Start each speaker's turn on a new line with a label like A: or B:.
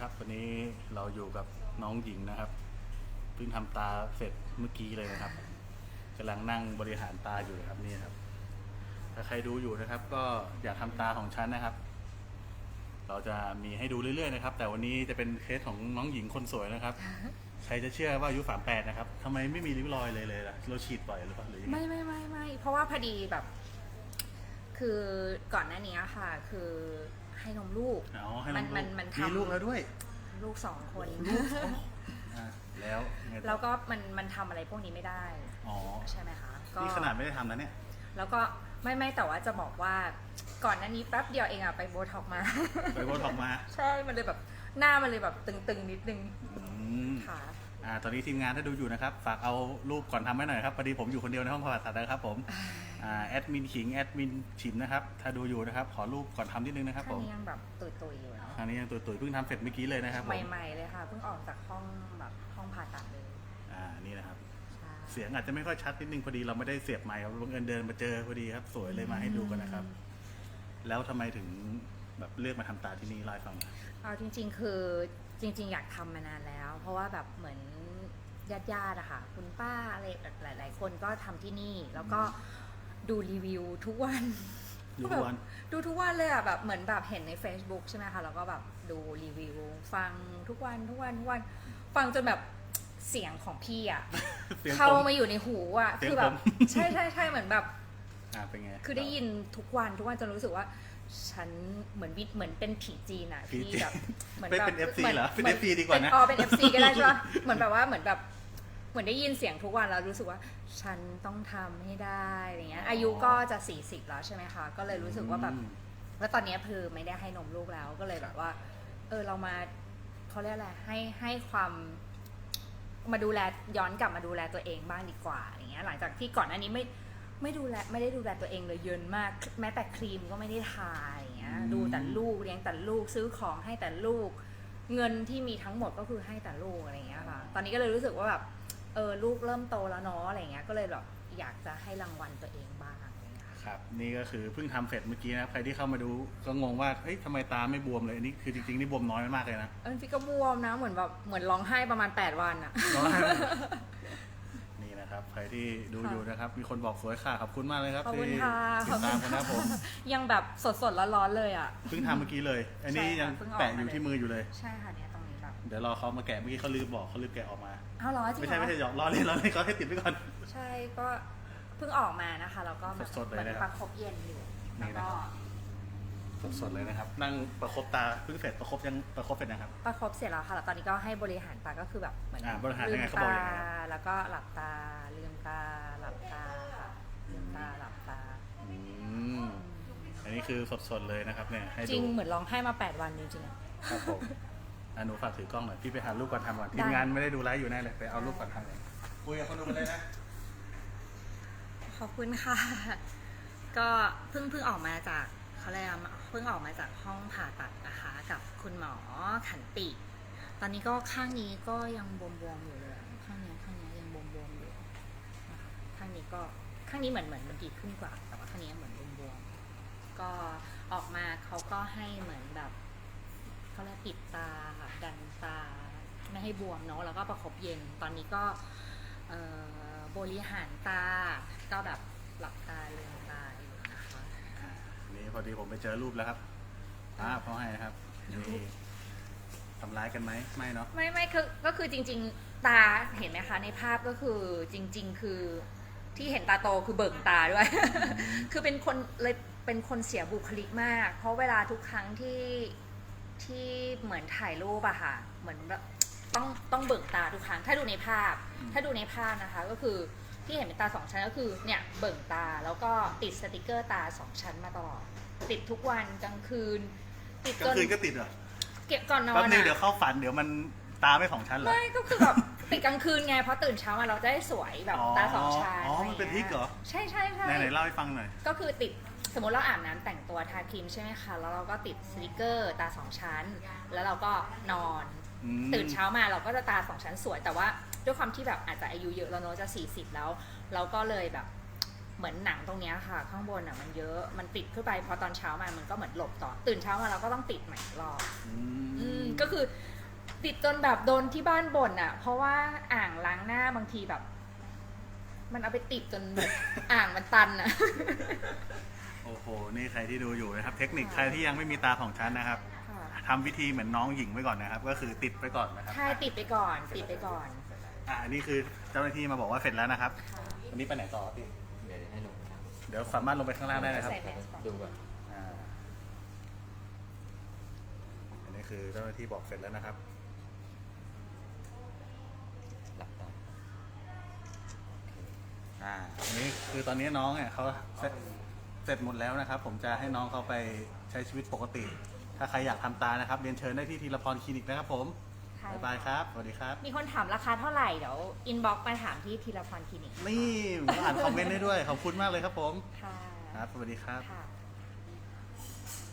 A: ครับ วันนี้เราอยู่กับน้องหญิงนะครับเพิ่งทำตาเสร็จเมื่อกี้เลยนะครับกำลังนั่งบริหารตาอยู่นะครับนี่ครับ ถ้าใครดูอยู่นะครับ ก็อยากทำตาของฉันนะครับ เราจะมีให้ดูเรื่อยๆนะครับ แต่วันนี้จะเป็นเคสของน้องหญิงคนสวยนะครับ ใครจะเชื่อว่าอายุ38นะครับทำไมไม่มีริ้วรอยเลยเลยล่ะเราฉีดบ่อยหรือเปล่าหรือยังไง
B: ไม่ไม่ไม่ไม่เพราะว่าพอดีแบบ คือก่อนหน้านี้ค่ะ คือ ให้นมลูก
A: อ๋อให้น้อง
B: มันมัน
A: ลูก
B: มันทำ
A: มีลูกแล้วด้วย
B: ลูกสองคน
A: ลูกอะแล้วไงต่อ
B: แล้วก็มันมันทำอะไรพวกนี้ไม่ได้
A: อ๋อ
B: ใช่ไหมคะก็
A: นี่ขนาดไม่ได้ทำนะเนี่ย
B: แล้วก็ไม่ไม่แต่ว่าจะบอกว่าก่อนหน้านี้แป๊บเดียวเองอะไปโบท็อกซ์มา
A: ไปโบท็อกซ์มา
B: ใช่ มันเลยแบบหน้ามันเลยแบบตึงๆนิดนึง
A: อืม
B: ค่ะ
A: อ่าตอนนี้ทีมงานถ้าดูอยู่นะครับ ฝากเอารูปก่อนทำให้หน่อยครับพอดีผมอยู่คนเดียวในห้องผ่าตัดนะครับผมอ่าแอดมินขิงแอดมินฉินนะครับ ถ้าดูอยู่นะครับ ขอรูปก่อนทำนิดนึงนะครับ
B: ข้า
A: ผ
B: ง
A: ม
B: นี้ยังแบบตุยๆอยู่เนาะ
A: อันนี้ยังตุยๆเพิ่งทำเสร็จเมื่อกี้เลยนะครับผม
B: ใหม่ ๆ เลยค่ะ เพิ่งออกจากห้องแบบห้องผ่าตัดเลย
A: อ่านี่นะครับ
B: ใช่
A: เสียงอาจจะไม่ค่อยชัดนิดนึงพอดีเราไม่ได้เสียบไมค์ครับบังเอิญเดินมาเจอพอดีครับ สวยเลยมาให้ดูกันนะครับ แล้วทำไมถึงแบบเลือกมาทำตาที่นี่เล่าให้ฟังหน่อย
B: เอาจริง ๆ คือ จริง ๆ อยากทำมานานแล้ว เพราะว่าแบบเหมือนญาติญาติๆอะค่ะ คุณป้าอะไรหลาย ๆ คนก็ทำที่นี่ แล้วก็ดูรีวิวทุกวัน
A: ดูทุกวัน
B: ดูทุกวันเลยอะแบบเหมือนแบบเห็นใน Facebook ใช่ไหมคะแล้วก็แบบดูรีวิว ฟังทุกวันทุกวันทุกวัน ฟังจนแบบเสียงของพี่อะ
A: เสียง
B: เข้า
A: ผม
B: มาอยู่ในหูอะ
A: เสียง
B: คือแบบ
A: ผม
B: ใช่ใช่ใช่เหมือนแบบ
A: อ่าเป็นไง
B: คือได้ยินทุกวันทุกวันจนรู้สึกว่า ฉันเหมือนวิเหมือนเป็นผีจีนอะ
A: ผี
B: ที่
A: จีน
B: แบบเหมือน
A: เป็น
B: แบบ
A: เป็น FC
B: มื
A: เหรอเป็น
B: มื
A: FC ดีกว่านะ
B: เป็อ๋อเป็น FC ก็ได้ใช่ปะเหมือนแบบว่าเหมือนแบบเหมือนได้ยินเสียงทุกวันแล้วรู้สึกว่า ฉันต้องทำให้ได้อะไรเงี้ย
A: อ๋ออ
B: อายุก็จะ 40 แล้วใช่ไหมคะ ก็เลยรู้สึกว่าแบบ
A: อืม
B: แล้วตอนเนี้ยคือไม่ได้ให้นมลูกแล้วก็เลยแบบว่า เออเรามาเขาเรียกอะไรให้ให้ความมาดูแลย้อนกลับมาดูแลตัวเองบ้างดีกว่าอย่างเงี้ยหลังจากที่ก่อนหน้านี้ไม่ ไม่ดูแลไม่ได้ดูแลตัวเองเลยเยินมาก แม้แต่ครีมก็ไม่ได้ทาอย่างเงี้ย
A: อืม
B: ดูแต่ลูกเลี้ยงแต่ลูกซื้อของให้แต่ลูก เงินที่มีทั้งหมดก็คือให้แต่ลูกอะไรอย่างเงี้ยค่ะ ตอนนี้ก็เลยรู้สึกว่าแบบเออลูกเริ่มโตแล้วเนาะอะไรอย่างเงี้ยก็เลยแบบอยากจะให้รางวัลตัวเองบ้างอะไรอย่างเงี้ยค่ะ
A: ครับ นี่ก็คือเพิ่งทำเสร็จเมื่อกี้นะครับ ใครที่เข้ามาดูก็งงว่าเฮ้ยทำไมตาไม่บวมเลยอันนี้คือจริงๆนี่บวมน้อยมากเลยนะ
B: เออพี่ก็บวมนะเหมือนแบบเหมือนร้องไห้ประมาณ 8 วันอะ
A: น้อยมาก นี่นะครับใครที่ดู
B: ค่ะ
A: อยู่นะครับ มีคนบอกสวยค่ะขอบคุณมากเลยครับ
B: ขอบคุณ
A: ที่
B: ค่ะ
A: ติดตามกันนะครับผม
B: ยังแบบสดๆร้อนๆเลยอะ
A: เพิ่งทำเมื่อกี้เลย อันนี้
B: ใช่ค่ะ
A: ยัง
B: เพิ่งออก
A: แปะอยู่
B: มาเลย
A: ที่มืออยู่เลย
B: ใช่ค่ะเนี่ยตรงนี้แบบ
A: เดี๋ยวรอเขามาแกะเมื่อกี้เขาลืมบอกเขาลืมแกะออกมา
B: เอาเหรอจริง
A: ไม่
B: เหร
A: ใช่
B: อ
A: ไม่ใช่หยอกล้อเล่นล้อเล่นเขาให้ติดไว้ก่อน
B: ใช่ก็เพิ่งออกมานะคะแล้วก็มา
A: สดๆเลย
B: เหมือน
A: นะครับ
B: ประคบเย็นอยู่
A: นี่
B: แล้ว
A: นะ
B: ก็
A: สดๆเลยนะครับ นั่งประคบตาเพิ่งเสร็จประคบยังประคบเสร็จนะครับ
B: ประคบเสร็จแล้วค่ะ แล้วตอนนี้ก็ให้บริหารตาก็คือแบบเหมือน
A: อ่าบริหาร
B: ลื
A: ยังไง
B: ม
A: เขาบอก
B: ตา
A: ยังไงครับ
B: แล้วก็หลับตา ลืมตา หลับตาค่ะลืมตา หลับตา
A: อืมอันนี้คือสดๆเลยนะครับเนี่ยให้
B: จ
A: ดู
B: ริงเหมือนร้องไห้มา 8 วันจริงๆอะ
A: ครับผมอะหนูฝากถือกล้องหน่อยพี่ไปหารูปก่อนทำก่อน
B: ได้
A: ทีมงานไม่ได้ดูไลฟ์อยู่แน่เลยไปเอารูปก่อนทำเลยคุยกับคนดูกันเลยนะ
B: ขอบคุณค่ะ ก็เพิ่งเพิ่งออกมาจากเขาเรียกอะไร เพิ่งออกมาจากห้องผ่าตัดนะคะกับคุณหมอขันติ ตอนนี้ก็ข้างนี้ก็ยังบวมๆอยู่เลย ข้างนี้ข้างนี้ยังบวมๆอยู่นะคะข้างนี้ก็ข้างนี้เหมือนเหมือนมันดีขึ้นกว่า แต่ว่าข้างนี้เหมือนบวมๆก็ออกมาเขาก็ให้เหมือนแบบเขาเรียกปิดตาค่ะดันตาไม่ให้บวมเนาะแล้วก็ประคบเย็นตอนนี้ก็บริหารตาก็แบบหลับตาเลย
A: พอดีผมไปเจอรูปแล้วครับอ่าเขาให้นะครับนี่ทำร้ายกันไหมไม่เนาะ
B: ไม่ไม่คือก็คือจริง ๆ ตาเห็นไหมคะ ในภาพก็คือจริง ๆ คือที่เห็นตาโตคือเบิ่งตาด้วย คือเป็นคนเลยเป็นคนเสียบุคลิกมาก เพราะเวลาทุกครั้งที่ที่เหมือนถ่ายรูปอะค่ะ เหมือนแบบต้องต้องเบิ่งตาทุกครั้ง ถ้าดูในภาพ ถ้าดูในภาพนะคะ ก็คือที่เห็นเป็นตาสองชั้นก็คือเนี่ยเบิ่งตาแล้วก็ติดสติกเกอร์ตาสองชั้นมาตลอด ติดทุกวันกลางคืน ติด
A: ก
B: จ
A: ลาง
B: น
A: คืนก็ติดเหรอ
B: เก็บก่อนนอ
A: แป๊บ
B: น
A: นึง
B: อะ
A: เดี๋ยวเข้าฝันเดี๋ยวมันตาไม่สองชั้นเหรอ
B: ไม่ก็คือแบบ ติดกลางคืนไงเพราะตื่นเช้ามาเราจะได้สวยแบบ
A: อ๋อ
B: ตาสองชั้น
A: อ๋อมันเป็นทริคเหรอ
B: ใช่ใช่ใช่
A: ไหนไหนเล่าให้ฟังหน่อย
B: ก็คือติดสมมติเราอาบน้ำแต่งตัวทาครีมใช่ไหมคะแล้วเราก็ติดสติกเกอร์ตาสองชั้น แล้วเราก็นอน
A: อืม
B: ตื่นเช้ามาเราก็จะตาสองชั้นสวยแต่ว่าด้วยความที่แบบอาจจะอายุเยอะแล้วเนอะจะ 40 แล้ว เราก็เลยแบบ เหมือนหนังตรงเนี้ยค่ะ ข้างบนอะมันเยอะมันติดขึ้นไปพอตอนเช้ามามันก็เหมือนหลบต่อ ตื่นเช้ามาเราก็ต้องติดใหม่อีกรอบ
A: อื
B: อืม
A: ม
B: ก็คือติดจนแบบโดนที่บ้านบ่นอะ เพราะว่าอ่างล้างหน้าบางทีแบบ มันเอาไปติดจนแบบอ่างมันตันอะ
A: โอ้โห นี่ใครที่ดูอยู่นะครับ เทคนิคใครที่ยังไม่มีตาของฉันนะครับ
B: ค่ะ
A: ทำวิธีเหมือนน้องหญิงไว้ก่อนนะครับ ก็คือติดไปก่อนนะครับ
B: ใช่ติดไปก่อน ติดไปก่อน
A: อ่าอันนี้คือเจ้าหน้าที่มาบอกว่าเสร็จแล้วนะครับ
B: ค่ะ
A: อันนี้ไปไหนต่อพี่ ดี๋ยวสามารถลงไปข้างล่างได้นะครับ
B: ใส่แมสก่อนำ
C: ดูก่อน
A: อ่า อันนี้คือเจ้าหน้าที่บอกเสร็จแล้วนะครับ
C: หลับตา
A: อ่า อันนี้คือตอนนี้น้องเนี่ยเขาเสร็จเสร็จหมดแล้วนะครับ ผมจะให้น้องเขาไปใช้ชีวิตปกติ ถ้าใครอยากทำตานะครับ เรียนเชิญได้ที่ทีละพรคลินิกนะครับผม
B: ค่ะ
A: บ๊ายบายครับ สวัสดีครับ
B: มีคนถามราคาเท่าไหร่เดี๋ยวอินบ็อกมาถามที่ธีรพรคลินิก
A: นี่ผมอ่านคอมเมนต์ได้ด้วย ขอบคุณมากเลยครับผม
B: ค่ะ
A: ครับ สวัสดีครับ
B: ค่ะ